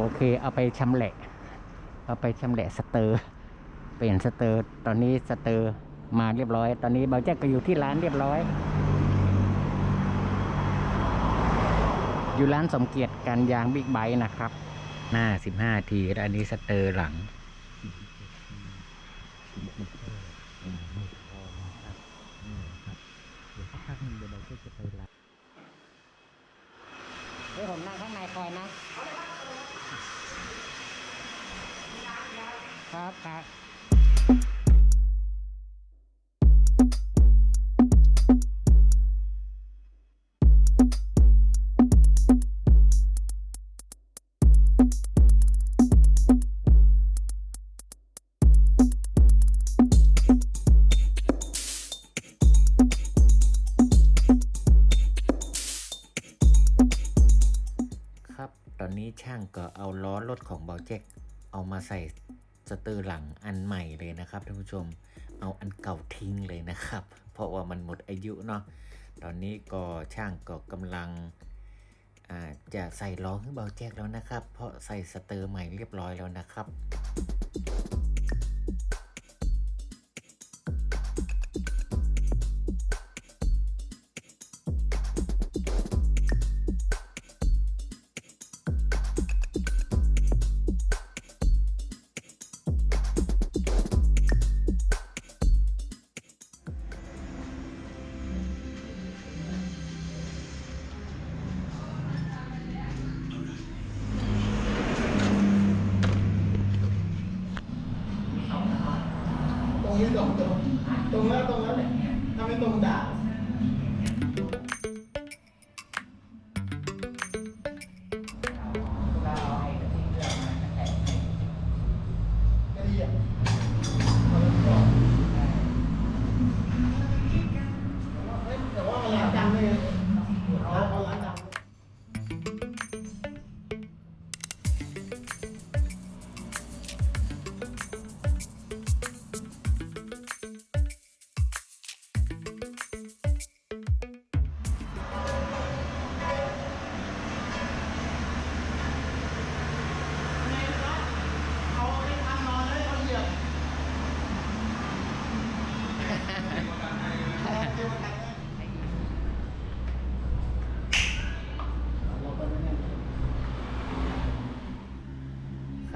โอเค เอาไปชำแหละ เอาไปชำแหละสเตอร์เปลี่ยนสเตอร์ ตอนนี้สเตอร์มาเรียบร้อย ตอนนี้เบาแจ็คก็อยู่ที่ร้านเรียบร้อย อยู่ร้านสมเกียรติการยางบิ๊กไบค์นะครับ หน้า15ที แล้วอันนี้สเตอร์หลัง เดี๋ยวผมนั่งข้างในคอยนะ ครับครับ ของเบาแจ็คเอามาใส่สเตอร์หลังอันใหม่เลยนะครับท่านผู้ชมเอาอันเก่าทิ้งเลยนะครับ เพราะว่ามันหมดอายุเนาะตอนนี้ก็ช่างก็กำลังจะใส่ล้อให้เบาแจ็คแล้วนะครับ เพราะใส่สเตอร์ใหม่เรียบร้อยแล้วนะครับ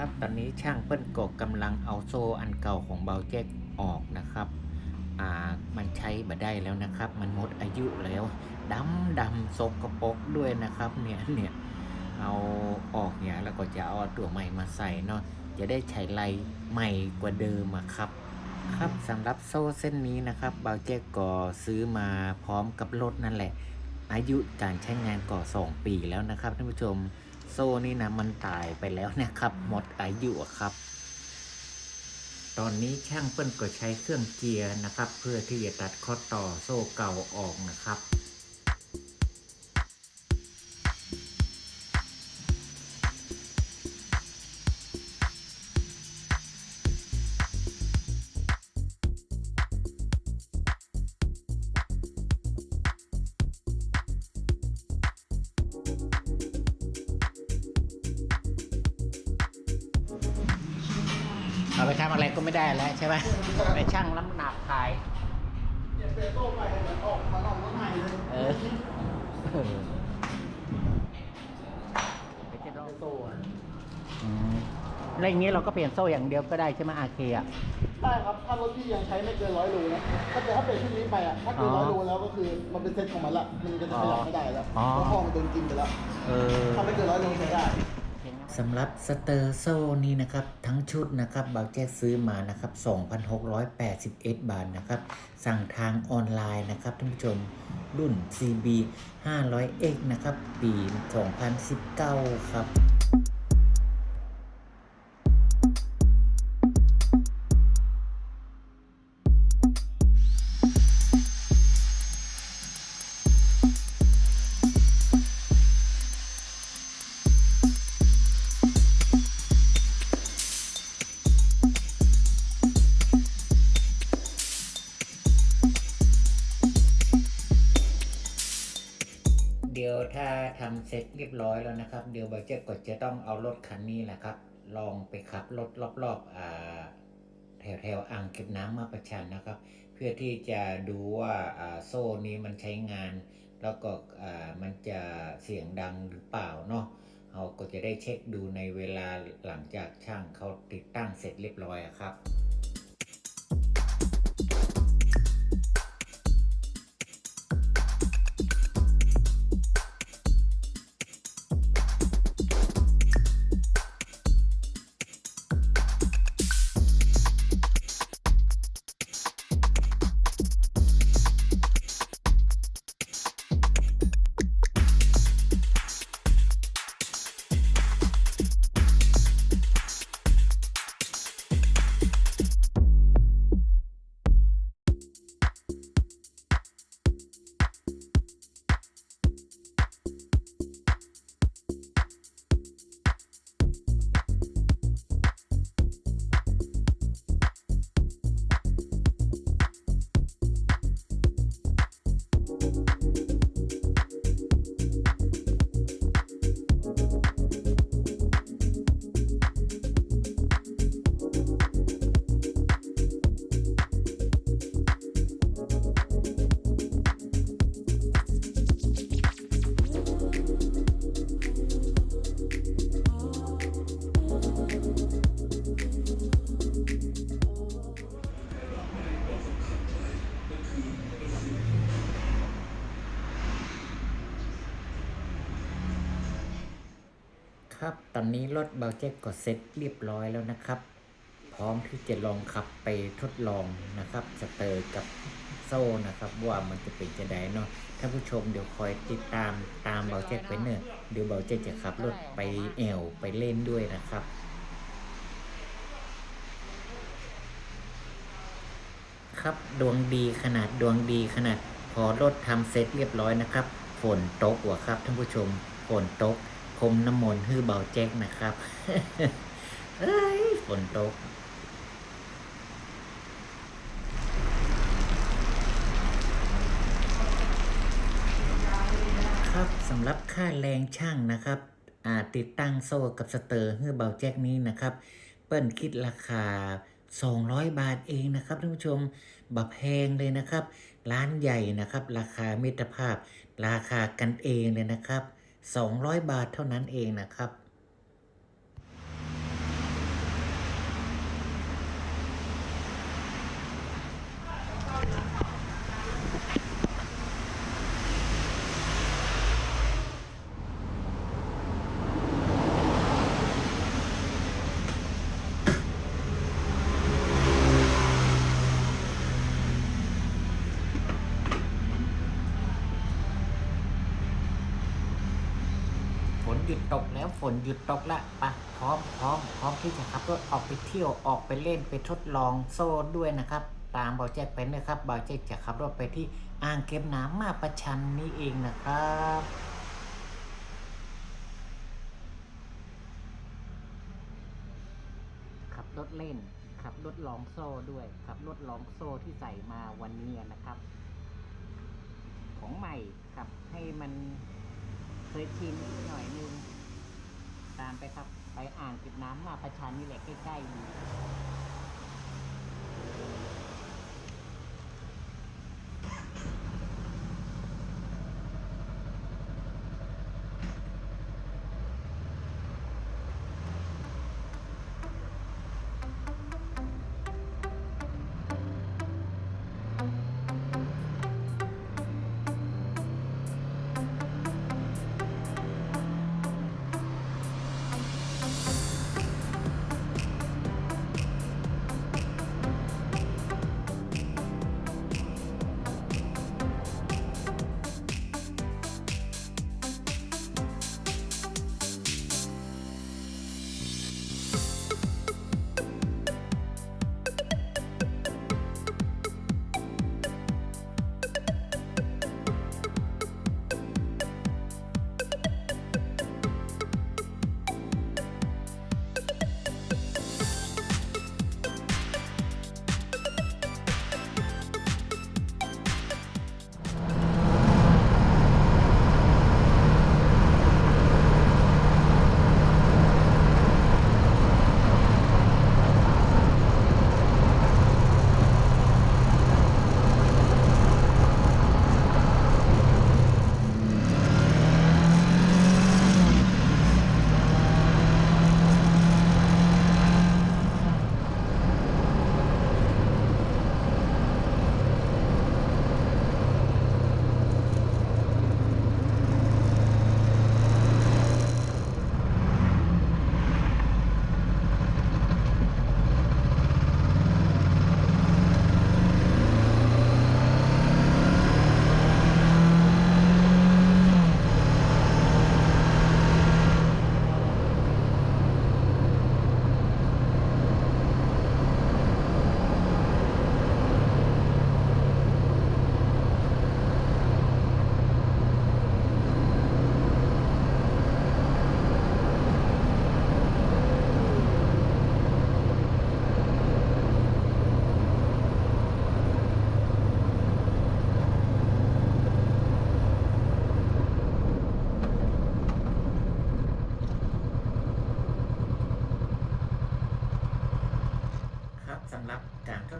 ครับ ตอนนี้ช่างเปิ้ลกกำลังเอาโซ่อันเก่าของเบาแจ็คออกนะครับ อ่า มันใช้มาได้แล้วนะครับ มันหมดอายุแล้วดำดำสกปรกด้วยนะครับ เนี่ยเนี่ยเอาออกเนี่ยแล้วก็จะเอาตัวใหม่มาใส่เนาะ จะได้ใช้ลายใหม่กว่าเดิมอะครับ ครับสำหรับโซ่เส้นนี้นะครับเบาแจ็คก็ซื้อมาพร้อมกับรถนั่นแหละ อายุการใช้งานก็สองปีแล้วนะครับท่านผู้ชม โซ่นี่นะมันตายไปแล้วนะครับ หมดอายุครับ ตอนนี้ช่างเปิ้ลก็ใช้เครื่องเจียร์นะครับ เพื่อที่จะตัดข้อต่อโซ่เก่าออกนะครับ เอาไปทำอะไรก็ไม่ได้แล้วใช่ไหมไปชั่งน้ำหนักขายเปลี่ยนเปโต้ไปมันออกมันออกรถใหม่เลยเออเออไปจะลองโต้อะอืมแล้วอย่างนี้เราก็เปลี่ยนโซ่อย่างเดียวก็ได้ใช่ไหมอาเคอะได้ครับถ้ารถที่ยังใช้ไม่เกินร้อยโลนะถ้าเกิดถ้าเปลี่ยนชุดนี้ไปอะถ้าเกินอ๋ร้ออยโลแล้วก็คือมันเป็นเซ็ตของมันละมันจะขยับไม่ได้แล้วอ๋อเพราะพ่อมันโดนกินไปแล้วเออถ้าไม่เกินร้อยโลใช้ได้ สำหรับสเตอร์โซ่นี้นะครับ ทั้งชุดนะครับบาแจ๊ซื้อมานะครับ 2,681 บาทนะครับ สั่งทางออนไลน์นะครับท่านผู้ชมรุ่น CB 500X นะครับ ปี 2019 ครับ เดี๋ยวถ้าทำเสร็จเรียบร้อยแล้วนะครับ เดี๋ยวเบาแจ็ก็จะต้องเอารถคันนี้แหละครับ ลองไปขับรถรอบๆอ่าแถวแถวๆอ่างเก็บน้ำมาประชันนะครับ เพื่อที่จะดูว่าโซ่นี้มันใช้งาน แล้วก็มันจะเสียงดังหรือเปล่าเนาะเราก็จะได้เช็คดูในเวลาหลังจากช่างเขาติดตั้งเสร็จเรียบร้อยครับ ครับ ตอนนี้รถเบาเจ็ตก็เสร็จเรียบร้อยแล้วนะครับ พร้อมที่จะลองขับไปทดลองนะครับ สเตอร์กับโซ่นะครับ ว่ามันจะเป็นจะไดเนาะท่านผู้ชมเดี๋ยวคอยติดตามตามเบาเจ็ตไปเนอะเดี๋ยวเบาเจ็ตจะขับรถไปแอวไปเล่นด้วยนะครับครับดวงดีขนาดดวงดีขนาดพอรถทำเสร็จเรียบร้อยนะครับ ฝนตกว่ะครับท่านผู้ชม ฝนตก มน้ำมนต์ฮื้อเบาแจ๊กนะครับเอ้ยฝนตกครับสำหรับค่าแรงช่างนะครับอ่าติดตั้งโซ่กับสเตอร์ฮื้อเบาแจ็คนี้นะครับ เปิ้ลคิดราคา 200 บาทเองนะครับท่านผู้ชมบับแพงเลยนะครับ ร้านใหญ่นะครับ ราคามิตรภาพ ราคากันเองเลยนะครับ 200 บาทเท่านั้นเองนะครับ หยุดตกแล้วฝนหยุดตกละปะพร้อมพร้อมพร้อมที่จะขับรถออกไปเที่ยวออกไปเล่นไปทดลองโซ่ด้วยนะครับ ตามบอแจ็คไปนะครับบอแจ็คจะขับรถไปที่อ่างเก็บน้ำมาประชันนี้เองนะครับขับรถเล่นขับรถลองโซ่ด้วยขับรถลองโซ่ที่ใส่มาวันนี้นะครับ ของใหม่ครับให้มัน เคยชินอีกหน่อยนึง ตามไปครับ ไปอ่างเก็บน้ำมาประชันนี่แหละใกล้ๆอยู่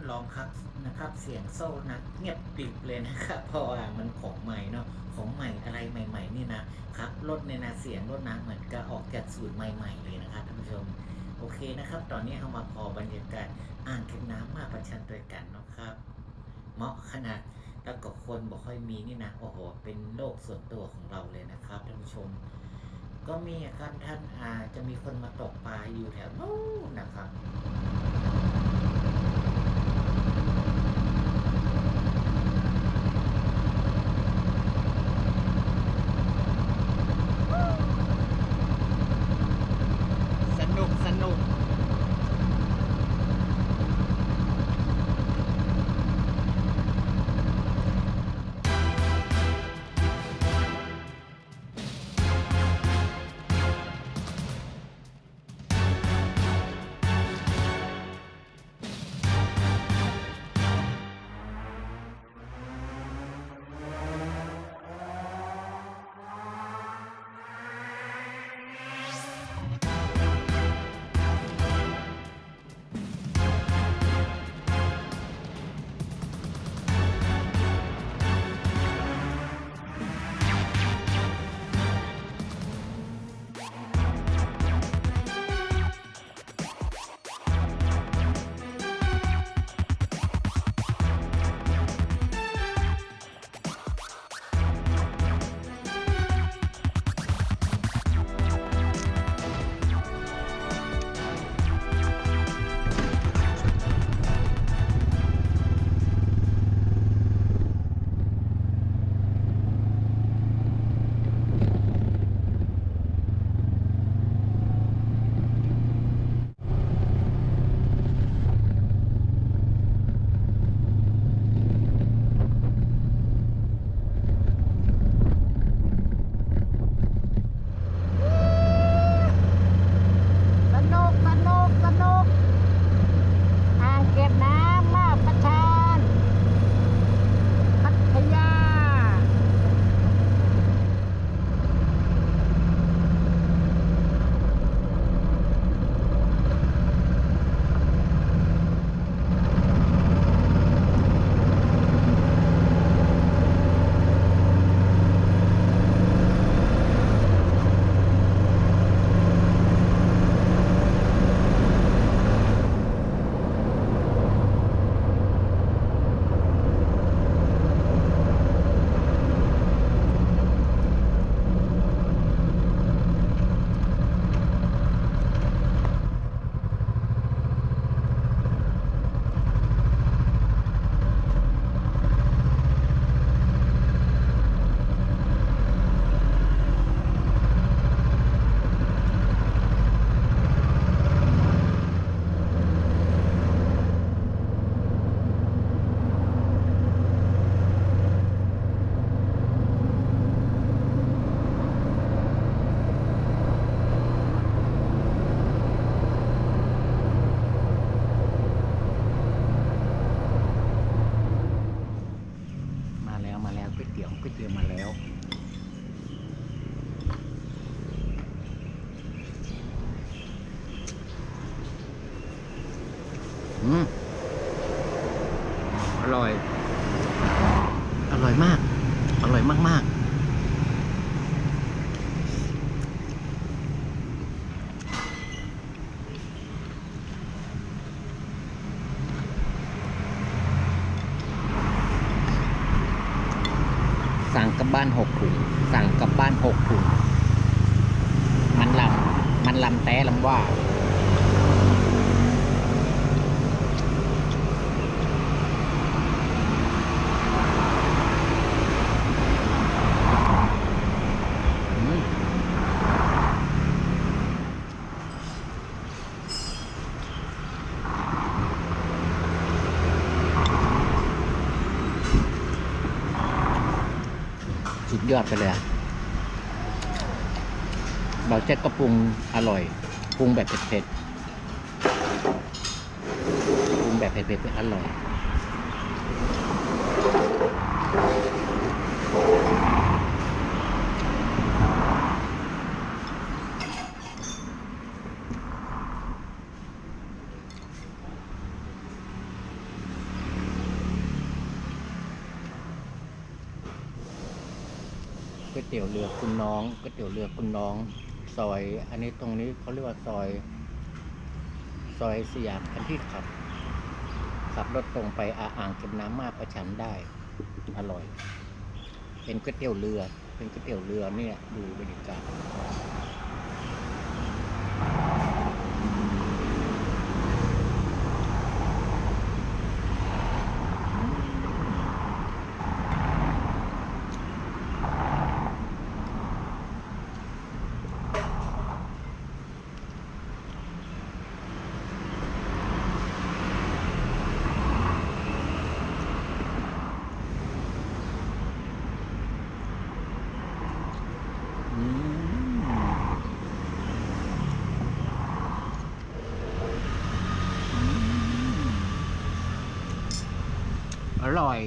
ลองครับนะครับ เสียงโซ่นะเงียบกริบเลยนะครับเพราะว่ามันของใหม่เนาะของใหม่อะไรใหม่ ๆ นี่นะครับรถในนะเสียงรถนะเหมือนกับออกจากสูตรใหม่ ๆ เลยนะครับท่านผู้ชมโอเคนะครับ ตอนนี้เรามาพอบรรยากาศอ่างเก็บน้ำมาประชันด้วยกันเนาะครับเหมาะขนาดแล้วก็คนบอกค่อยมีนี่นะโอ้โหเป็นโลกส่วนตัวของเราเลยนะครับท่านผู้ชม ก็มีครับท่านอาจจะมีคนมาตกปลาอยู่แถวนู้นนะครับ สั่งกลับบ้านหกถุงสั่งกลับบ้านหกถุงมันลำมันลำแต่ลำว่า ยอดไปเลยเราแจ็คก็ปรุงอร่อย ปรุงแบบเผ็ดๆ ปรุงแบบเผ็ดๆอร่อย ก๋วยเตี๋ยวเรือคุณน้องก๋วยเตี๋ยวเรือคุณน้อง ซอย อันนี้ตรงนี้เขาเรียกว่าซอย ซอยสยามพันที่ขับ ขับรถตรงไปอาอ่างเก็บน้ำมาประชันได้ อร่อย เป็นก๋วยเตี๋ยวเรือ เป็นก๋วยเตี๋ยวเรือเนี่ยดูบรรยากาศ อืมอ ร่อย